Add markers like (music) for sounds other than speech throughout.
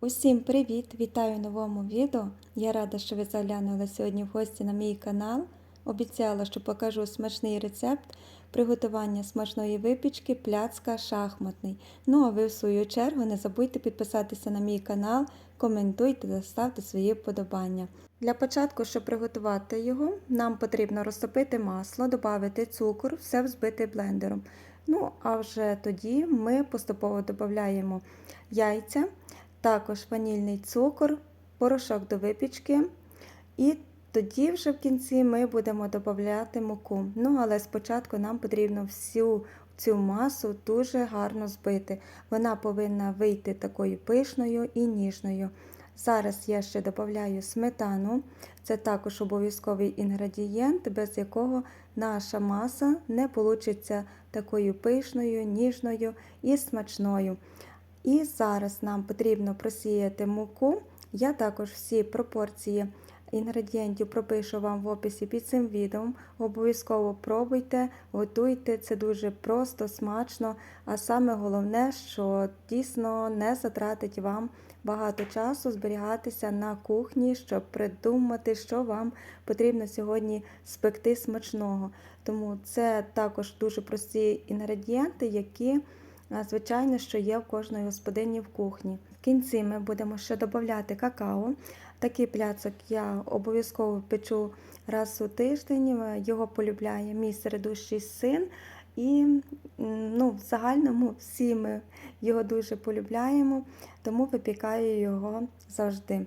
Усім привіт! Вітаю в новому відео. Я рада, що ви заглянули сьогодні в гості на мій канал. Обіцяла, що покажу смачний рецепт приготування смачної випічки пляцка шахматний. Ну а ви в свою чергу не забудьте підписатися на мій канал, коментуйте та ставте свої вподобання. Для початку, щоб приготувати його, нам потрібно розтопити масло, додати цукор, все взбити блендером. Ну, а вже тоді ми поступово додаємо яйця також ванільний цукор, порошок до випічки. І тоді вже в кінці ми будемо додати муку. Ну, але спочатку нам потрібно всю цю масу дуже гарно збити. Вона повинна вийти такою пишною і ніжною. Зараз я ще додаю сметану, це також обов'язковий інгредієнт, без якого наша маса не получиться такою пишною, ніжною і смачною. І зараз нам потрібно просіяти муку. Я також всі пропорції інгредієнтів пропишу вам в описі під цим відео. Обов'язково пробуйте, готуйте, це дуже просто, смачно, а саме головне, що дійсно не затратить вам багато часу зберігатися на кухні, щоб придумати, що вам потрібно сьогодні спекти смачного. Тому це також дуже прості інгредієнти, які звичайно, що є в кожної господині в кухні. В кінці ми будемо ще додати какао. Такий пляцок я обов'язково печу раз у тиждень, його полюбляє мій середущий син. І ну, в загальному всі ми його дуже полюбляємо, тому випікаю його завжди.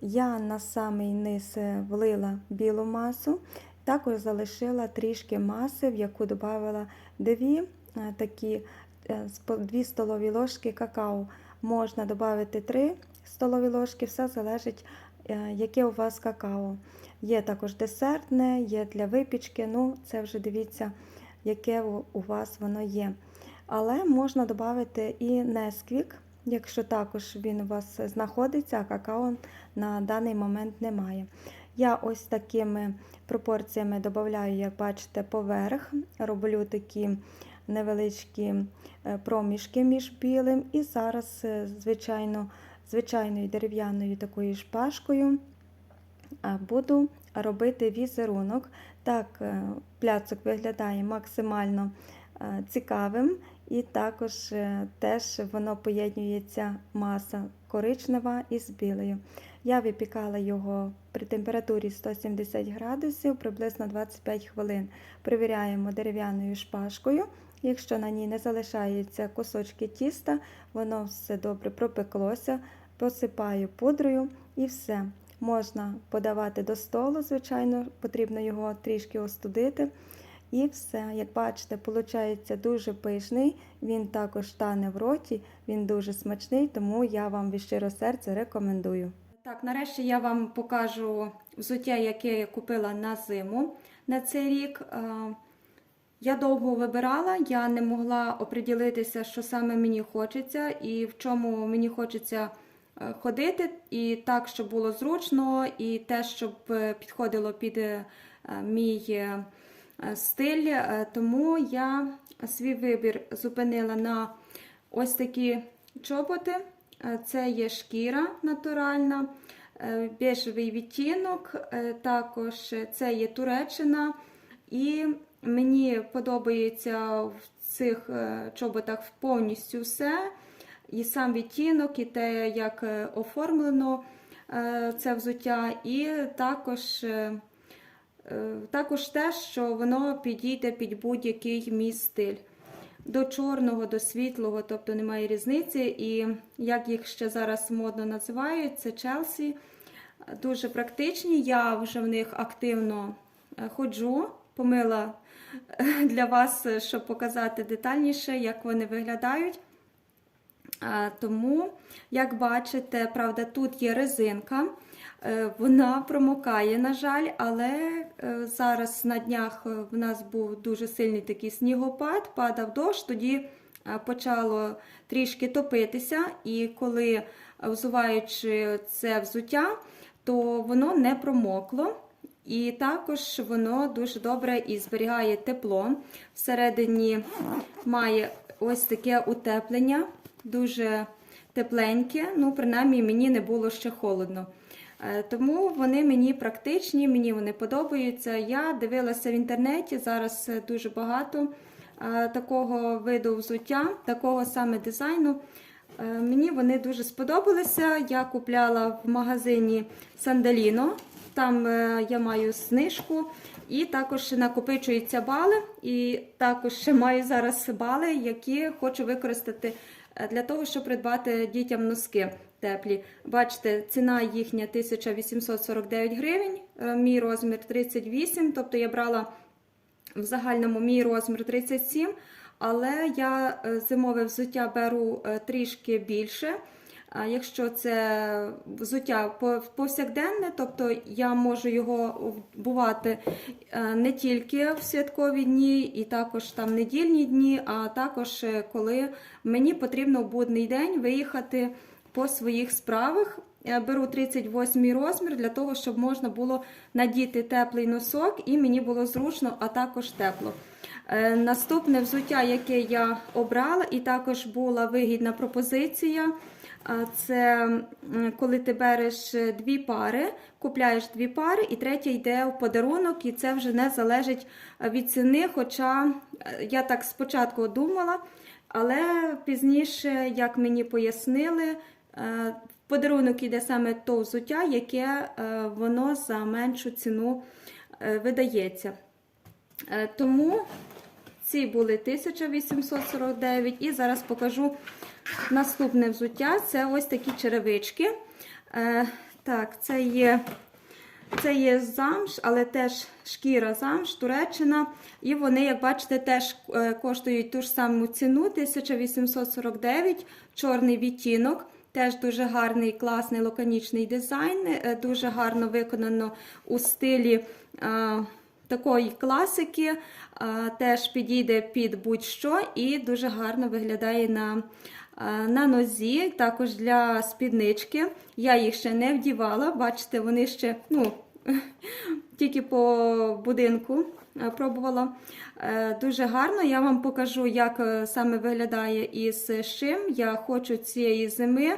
Я на самий низ влила білу масу, також залишила трішки маси, в яку додала дві такі 2 столові ложки какао. Можна додати 3 столові ложки, все залежить, яке у вас какао. Є також десертне, є для випічки, ну це вже дивіться, яке у вас воно є. Але можна додати і несквік, якщо також він у вас знаходиться, а какао на даний момент немає. Я ось такими пропорціями додаю, як бачите, поверх, роблю такі невеличкі проміжки між білим. І зараз, звичайно, звичайною дерев'яною такою шпажкою буду робити візерунок. Так, пляцок виглядає максимально цікавим, і також теж воно поєднується маса коричнева із білою. Я випікала його при температурі 170 градусів приблизно 25 хвилин. Перевіряємо дерев'яною шпажкою. Якщо на ній не залишаються кусочки тіста, воно все добре пропеклося, посипаю пудрою і все. Можна подавати до столу, звичайно, потрібно його трішки остудити. І все, як бачите, виходить дуже пишний, він також тане в роті, він дуже смачний, тому я вам від щиро серця рекомендую. Так, нарешті я вам покажу взуття, яке я купила на зиму на цей рік. Я довго вибирала, я не могла оприділитися, що саме мені хочеться, і в чому мені хочеться ходити, і так, щоб було зручно, і те, щоб підходило під мій стиль. Тому я свій вибір зупинила на ось такі чоботи. Це є шкіра натуральна, бежевий відтінок, також це є Туреччина. І Мені подобається в цих чоботах повністю все. І сам відтінок, і те, як оформлено це взуття, і також також те, що воно підійде під будь-який мій стиль. До чорного, до світлого, тобто немає різниці. І як їх ще зараз модно називають, це Челсі. Дуже практичні. Я вже в них активно ходжу, помила (laughs) для вас, щоб показати детальніше, як вони виглядають. Тому, як бачите, правда, тут є резинка, е, вона промокає, на жаль, але е, зараз на днях в нас був дуже сильний такий снігопад, падав дощ, тоді почало трішки топитися, і коли взуваючи це взуття, то воно не промокло. І також воно дуже добре і зберігає тепло. Всередині має ось таке утеплення, дуже тепленькі, ну, принаймні, мені не було ще холодно. Е, Тому вони мені практичні, мені вони подобаються. Я дивилася в інтернеті, зараз е, дуже багато е, такого виду взуття, такого саме дизайну. Мені вони дуже сподобалися. Я купляла в магазині Сандаліно. Там е, я маю знижку, і також накопичуються бали. І також маю зараз бали, які хочу використати е, для того, щоб придбати дітям носки теплі. Бачите, ціна їхня 1849 гривень, е, мій розмір 38, тобто я брала в загальному мій розмір 37, але я зимове взуття беру трішки більше. А Якщо це взуття по- повсякденне, тобто я можу його вбувати е, не тільки в святкові дні, і також там недільні дні, а також е, коли мені потрібно в будний день виїхати по своїх справах. Я беру 38 розмір для того, щоб можна було надіти теплий носок і мені було зручно, а також тепло. Е, Наступне взуття, яке я обрала, і також була вигідна пропозиція. Це коли ти береш е, дві пари, купляєш дві пари, і третя йде в подарунок, і це вже не залежить е, від ціни. Хоча е, я так спочатку думала, але пізніше, як мені пояснили, в подарунок йде саме то взуття, яке воно за меншу ціну видається. Тому ці були 1849 і зараз покажу наступне взуття. Це ось такі черевички. Е, Так, це є, це є замш, але теж шкіра замш, Туреччина. І вони, як бачите, теж е, коштують ту ж саму ціну 1849, чорний відтінок. Теж дуже гарний, класний лаконічний дизайн, е, дуже гарно виконано у стилі е, такої класики. Теж підійде під будь-що і дуже гарно виглядає на, на нозі. Також для спіднички. Я їх ще не вдівала, бачите, вони ще ну, (laughs) тільки по будинку пробувала. Е, Дуже гарно. Я вам покажу, як е, саме виглядає із шим. Я хочу цієї зими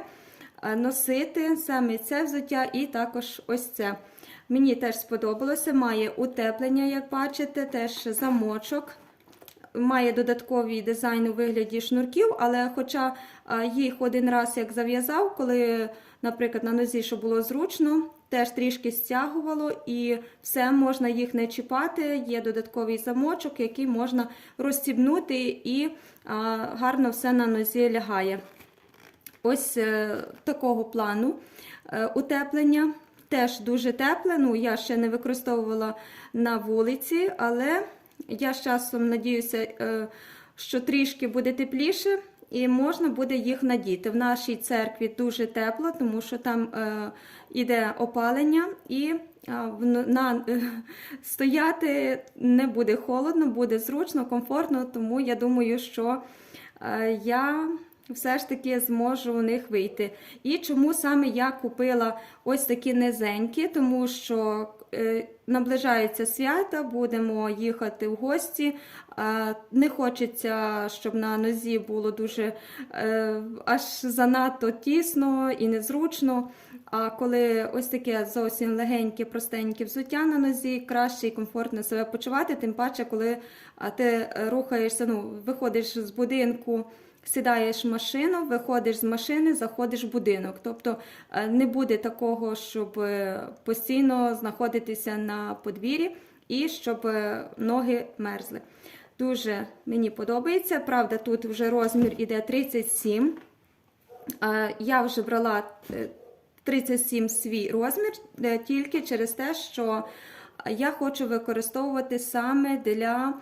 е, носити саме це взуття і також ось це. Мені теж сподобалося. Має утеплення, як бачите, теж замочок. Має додатковий дизайн у вигляді шнурків, але хоча їх один раз як зав'язав, коли, наприклад, на нозі, що було зручно, теж трішки стягувало і все, можна їх не чіпати. Є додатковий замочок, який можна розстібнути і гарно все на нозі лягає. Ось е, такого плану е, утеплення. Теж дуже тепле. Ну, я ще не використовувала на вулиці, але я з часом надіюся, е, що трішки буде тепліше і можна буде їх надіти. В нашій церкві дуже тепло, тому що там е, іде опалення і е, (laughs) стояти не буде холодно, буде зручно, комфортно, тому я думаю, що я все ж таки зможу у них вийти. І чому саме я купила ось такі низенькі, тому що е, наближається свята, будемо їхати в гості. Е, не хочеться, щоб на нозі було дуже е, аж занадто тісно і незручно. А коли ось таке зовсім легеньке, простеньке взуття на нозі, краще і комфортно себе почувати, тим паче, коли ти рухаєшся, ну, виходиш з будинку. Сідаєш в машину, виходиш з машини, заходиш в будинок. Тобто е, не буде такого, щоб е, постійно знаходитися на подвір'ї і щоб е, ноги мерзли. Дуже мені подобається. Правда, тут вже розмір іде 37. Е, Я вже брала е, 37 свій розмір тільки через те, що я хочу використовувати саме для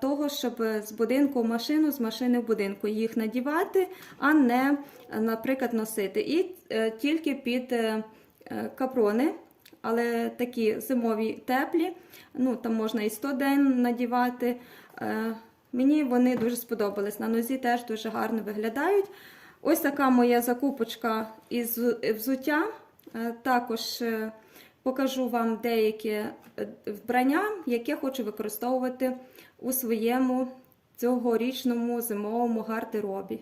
того, щоб з будинку в машину, з машини в будинку їх надівати, а не, е, наприклад, носити. І е, тільки під е, е, капрони, але такі зимові теплі, ну там можна і 100 день надівати. Е, Мені вони дуже сподобались. На нозі теж дуже гарно виглядають. Ось така моя закупочка із взуття. Е, Також е, покажу вам деякі е, вбрання, яке хочу використовувати у своєму цьогорічному зимовому гардеробі.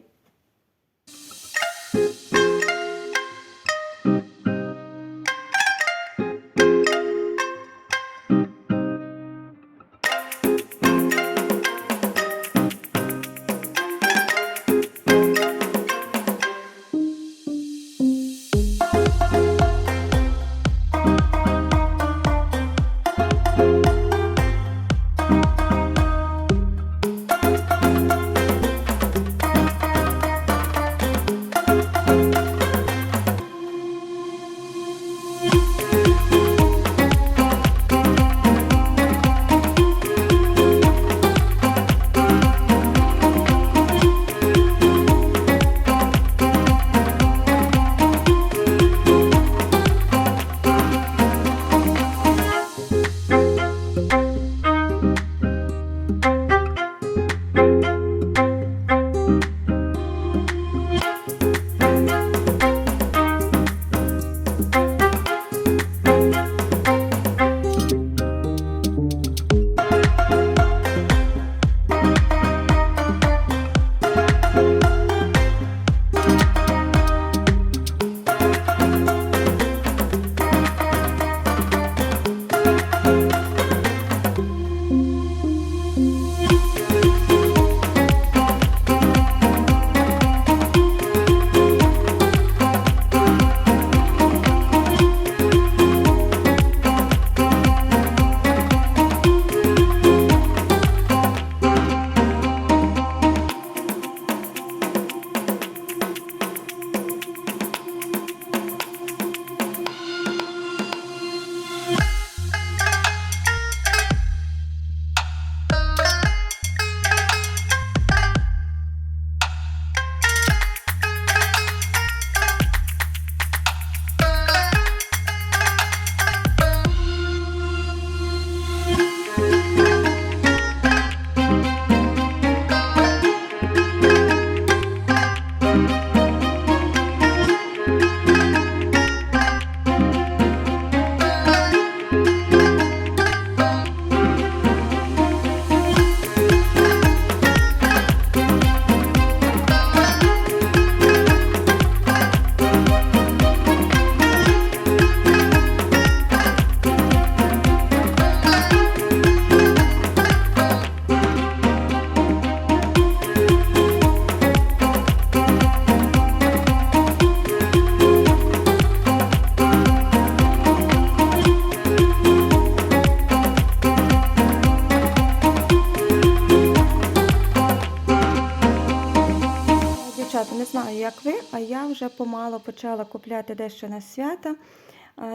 Почала купляти дещо на свята.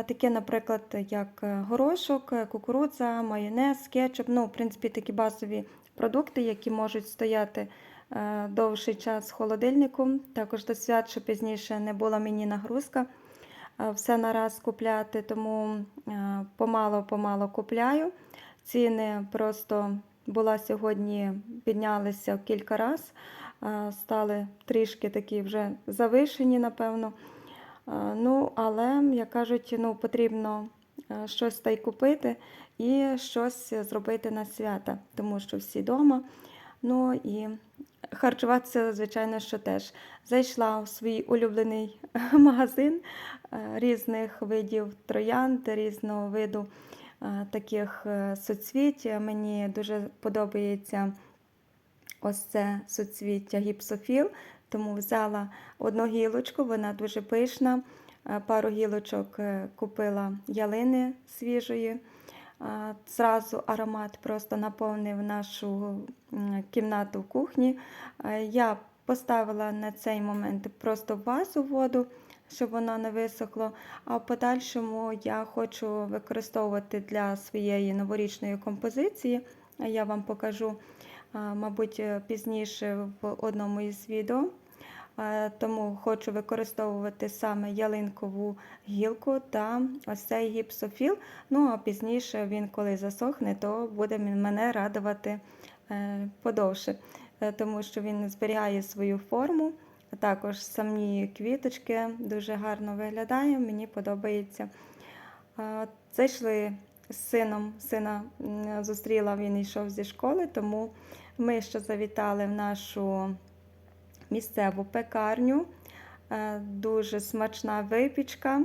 Таке, наприклад, як е, горошок, е, кукурудза, майонез, кетчуп. Ну, в принципі, такі базові продукти, які можуть стояти е, довший час в холодильнику. Також до свят, щоб пізніше не була мені нагрузка все нараз купляти, тому помало-помало купляю. Ціни просто була сьогодні, піднялися в кілька разів, стали трішки такі вже завишені, напевно. Ну, але, як кажуть, ну, потрібно щось та й купити і щось зробити на свята, тому що всі вдома. Ну і харчуватися, звичайно, що теж. Зайшла в свій улюблений (laughs) магазин різних видів троянд, різного виду таких е, соцвіть. Мені дуже подобається ось це соцвіття гіпсофіл, тому взяла одну гілочку, вона дуже пишна. Е, Пару гілочок е, купила ялини свіжої. Е, Зразу аромат просто наповнив нашу кімнату в кухні. Я поставила на цей момент просто вазу воду, щоб воно не висохло. А в подальшому я хочу використовувати для своєї новорічної композиції. Я вам покажу, мабуть, е, пізніше в одному із відео. Тому хочу використовувати саме ялинкову гілку та ось цей гіпсофіл. Ну а пізніше він, коли засохне, то буде мене радувати е, подовше, Е, тому що він зберігає свою форму. Також самі квіточки дуже гарно виглядає, мені подобається. Зайшли з сином, сина зустріла, він йшов зі школи, тому ми ще завітали в нашу місцеву пекарню. Е, Дуже смачна випічка,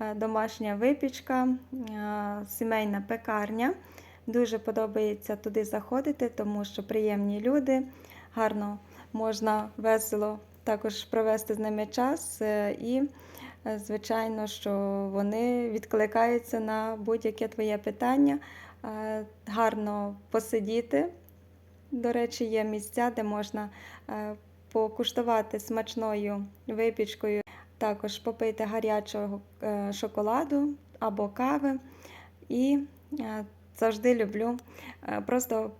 е, домашня випічка, е, сімейна пекарня. Дуже подобається туди заходити, тому що приємні люди, гарно можна весело також провести з ними час. І, звичайно, що вони відкликаються на будь-яке твоє питання. Е, Гарно посидіти. До речі, є місця, де можна е, покуштувати смачною випічкою, також попити гарячого е, шоколаду або кави. І завжди люблю просто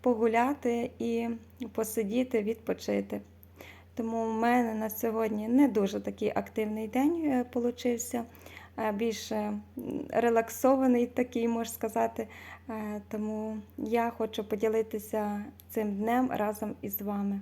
погуляти і посидіти, відпочити. Тому в мене на сьогодні не дуже такий активний день е, получився, більш е, релаксований такий, можна сказати. Е, Тому я хочу поділитися цим днем разом із вами.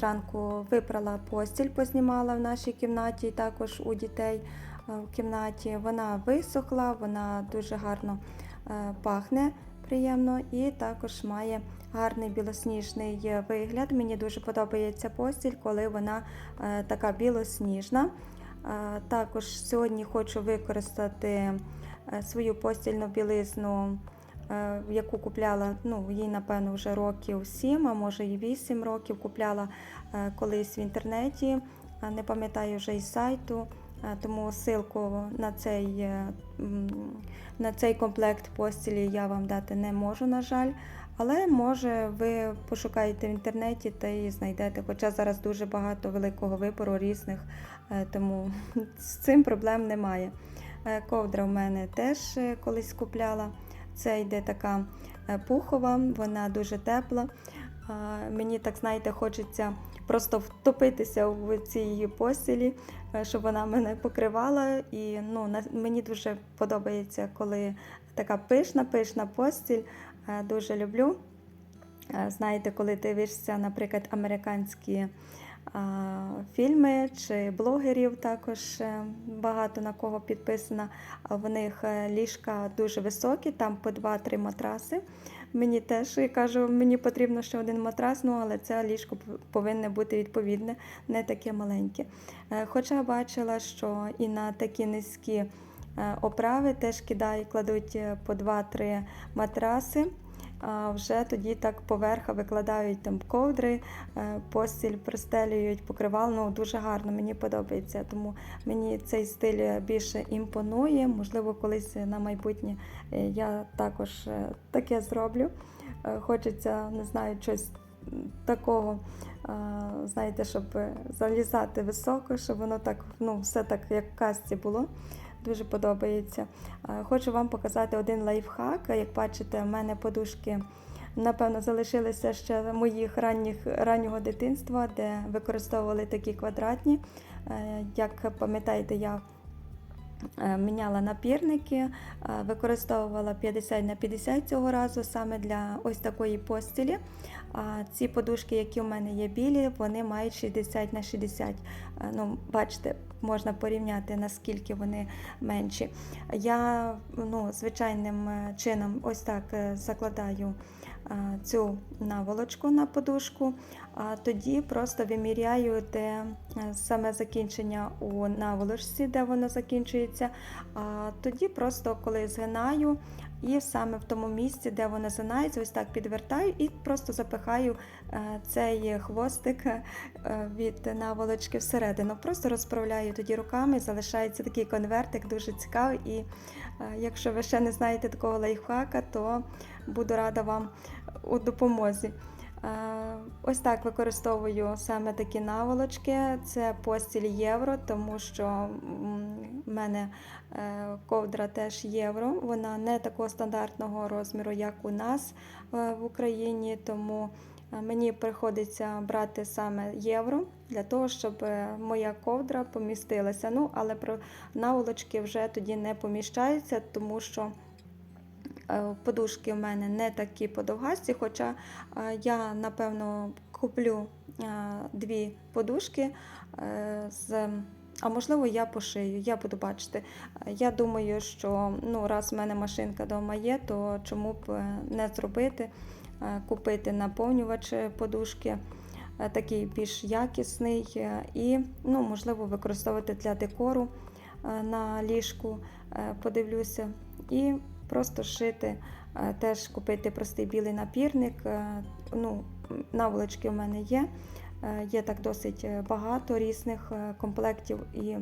Зранку випрала постіль, познімала в нашій кімнаті, і також у дітей е, в кімнаті. Вона висохла, вона дуже гарно е, пахне приємно і також має гарний білосніжний вигляд. Мені дуже подобається постіль, коли вона е, така білосніжна. Також сьогодні хочу використати свою постільну білизну яку купляла, ну, їй, напевно, вже років 7, а може і 8 років. Купляла е, колись в інтернеті, не пам'ятаю вже із сайту. Е, Тому ссылку на цей, е, на цей комплект постілі я вам дати не можу, на жаль. Але може ви пошукаєте в інтернеті та і знайдете. Хоча зараз дуже багато великого вибору різних, е, тому (laughs) з цим проблем немає. Е, Ковдра в мене теж е, колись купляла. Це йде така е, пухова, вона дуже тепла. Мені так, знаєте, хочеться просто втопитися в цій постілі, е, щоб вона мене покривала. І ну, мені дуже подобається, коли така пишна, пишна постіль. Е, Дуже люблю. Знаєте, коли дивишся, наприклад, американські фільми чи блогерів, також е, багато на кого підписано. В них е, ліжка дуже високі, там по 2-3 матраси. Мені теж я кажу, мені потрібно ще один матрас, ну але це ліжко повинне бути відповідне, не таке маленьке. Е, Хоча бачила, що і на такі низькі оправи теж кидають, кладуть по 2-3 матраси. А вже тоді так поверха викладають там ковдри, е, постіль пристелюють, покривало. Ну дуже гарно, мені подобається. Тому мені цей стиль більше імпонує. Можливо, колись на майбутнє е, я також е, таке зроблю. Хочеться, не знаю, щось такого, знаєте, щоб залізати високо, щоб воно так, ну, все так, як в казці було. Дуже подобається. Е, Хочу вам показати один лайфхак. Як бачите, в мене подушки, напевно, залишилися ще моїх ранніх, раннього дитинства, де використовували такі квадратні. Е, Як пам'ятаєте, я е, міняла напірники, використовувала 50 на 50 цього разу саме для ось такої постілі. А ці подушки, які у мене є білі, вони мають 60 на 60. Е, Ну, бачите, можна порівняти наскільки вони менші. Я ну, звичайним е, чином ось так е, закладаю е, цю наволочку на подушку, а тоді просто виміряю, де саме закінчення у наволочці, де воно закінчується. А тоді просто коли згинаю, і саме в тому місці, де вона згинається, ось так підвертаю і просто запихаю е, цей хвостик е, від наволочки всередину. Просто розправляю тоді руками, залишається такий конвертик, дуже цікавий. І е, якщо ви ще не знаєте такого лайфхака, то буду рада вам у допомозі. Е, Ось так використовую саме такі наволочки. Це постіль євро, тому що в мене е, ковдра теж євро. Вона не такого стандартного розміру, як у нас е, в Україні. Тому мені приходиться брати саме євро для того, щоб моя ковдра помістилася. Ну, але про наволочки вже тоді не поміщаються, тому що. Е, Подушки в мене не такі подовгасті, хоча е, я напевно куплю е, дві подушки з. А можливо, я пошию, я буду бачити. Я думаю, що ну, раз в мене машинка вдома є, то чому б не зробити, купити наповнювач подушки, такий більш якісний, і, ну, можливо, використовувати для декору на ліжку. Подивлюся. І просто шити, е, теж купити простий білий напірник. е, Ну, наволочки в мене є. Е, Є так досить багато різних комплектів, і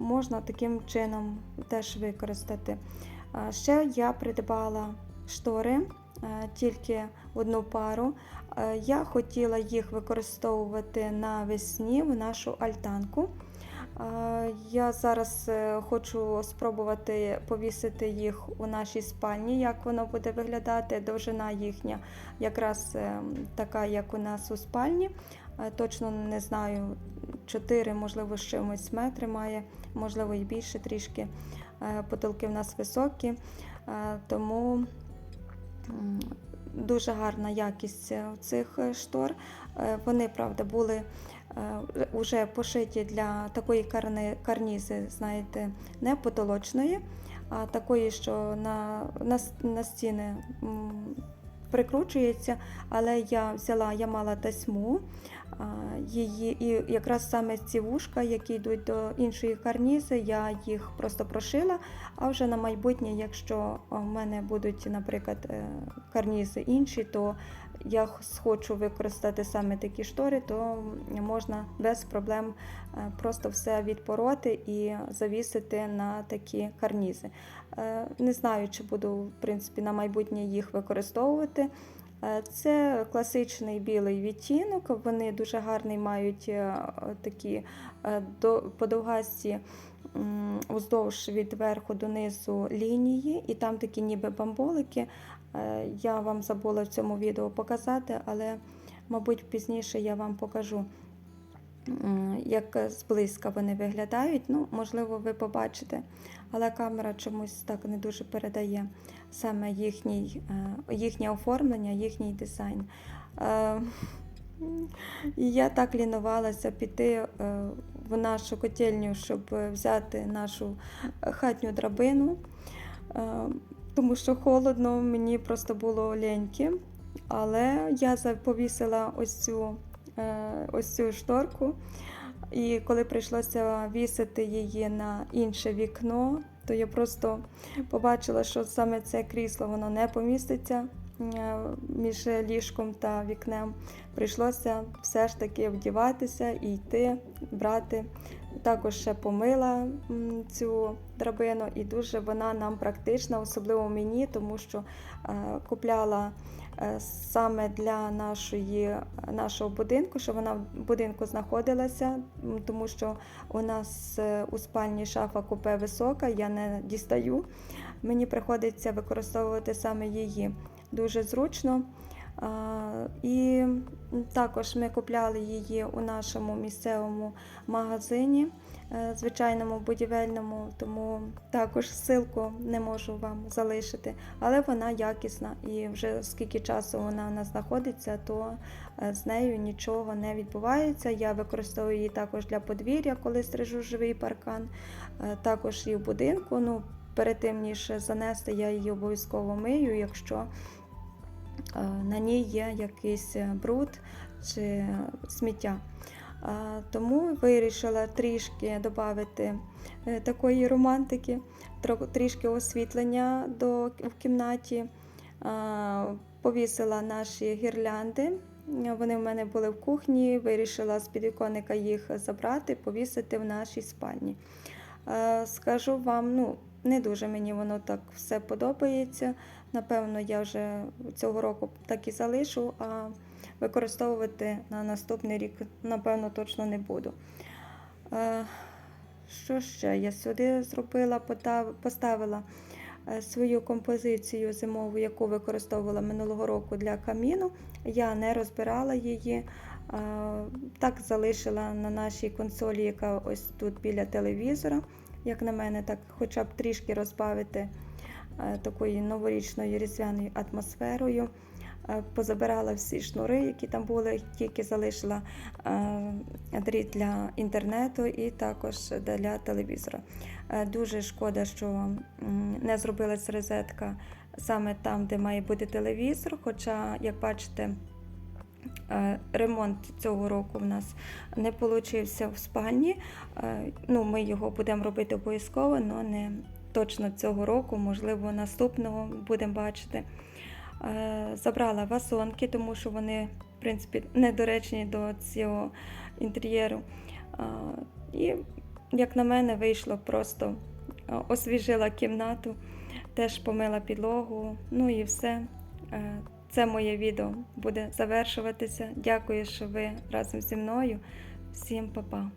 можна таким чином теж використати. Ще я придбала штори, тільки одну пару. Я хотіла їх використовувати навесні в нашу альтанку. Я зараз е, хочу спробувати повісити їх у нашій спальні, як воно буде виглядати. Довжина їхня якраз е, така, як у нас у спальні. Е, Точно не знаю, 4, можливо, з чимось метри має, можливо, і більше трішки. Потолки в нас високі, тому дуже гарна якість цих штор. Вони, правда, були вже пошиті для такої карнізи, знаєте, не потолочної, а такої, що на, на, на стіни прикручується. Але я взяла, я мала тасьму, її, і якраз саме ці вушка, які йдуть до іншої карнізи, я їх просто прошила. А вже на майбутнє, якщо в мене будуть, наприклад, е, карнізи інші, то я хочу використати саме такі штори, то можна без проблем е, просто все відпороти і завісити на такі карнізи. Е, Не знаю, чи буду в принципі на майбутнє їх використовувати. Е, Це класичний білий відтінок. Вони дуже гарний мають такі подовгасті м, уздовж від верху до низу лінії, і там такі ніби бамболики. Е, Я вам забула в цьому відео показати, але, мабуть, пізніше я вам покажу, як зблизька вони виглядають. Ну, можливо, ви побачите, але камера чомусь так не дуже передає саме їхній, е, їхнє оформлення, їхній дизайн. Е, І я так лінувалася піти в нашу котельню, щоб взяти нашу хатню драбину, тому що холодно, мені просто було ліньки. Але я повісила ось цю, е, ось цю шторку, і коли прийшлося вісити її на інше вікно, то я просто побачила, що саме це крісло воно не поміститься е, між ліжком та вікнем. Прийшлося все ж таки вдіватися і йти, брати. Також ще помила цю драбину, і дуже вона нам практична, особливо мені, тому що е, купляла е, саме для нашої, нашого будинку, що вона в будинку знаходилася, тому що у нас е, у спальні шафа купе висока, я не дістаю. Мені приходиться використовувати саме її дуже зручно. І також ми купляли її у нашому місцевому магазині, е, звичайному будівельному, тому також ссылку не можу вам залишити, але вона якісна і вже скільки часу вона у нас знаходиться, то е, з нею нічого не відбувається. Я використовую її також для подвір'я, коли стрижу живий паркан, е, також і в будинку. Ну, перед тим ніж занести, я її обов'язково мию, якщо на ній є якийсь е, бруд чи сміття. Тому вирішила трішки додати такої романтики, трішки освітлення до, в кімнаті. Повісила наші гірлянди. Вони в мене були в кухні, вирішила з підвіконника їх забрати, повісити в нашій спальні. Е, Скажу вам, ну, не дуже мені воно так все подобається. Напевно, я вже цього року так і залишу, а використовувати на наступний рік, напевно, точно не буду. Е, Що ще? Я сюди зробила, поставила е, свою композицію зимову, яку використовувала минулого року для каміну. Я не розбирала її. е, Так залишила на нашій консолі, яка ось тут біля телевізора. Як на мене, так хоча б трішки розбавити такою новорічною різдвяною атмосферою. Е, Позабирала всі шнури, які там були, тільки залишила е, дріт для інтернету і також для телевізора. Е, Дуже шкода, що не зробилась розетка саме там, де має бути телевізор. Хоча, як бачите, е, ремонт цього року в нас не вийшов в спальні. Е, Ну, ми його будемо робити обов'язково, але не точно цього року, можливо, наступного будемо бачити. Е, Забрала васонки, тому що вони, в принципі, недоречні до цього інтер'єру. Е, І, як на мене, вийшло просто е, освіжила кімнату, теж помила підлогу. Ну і все. Це моє відео буде завершуватися. Дякую, що ви разом зі мною. Всім па-па!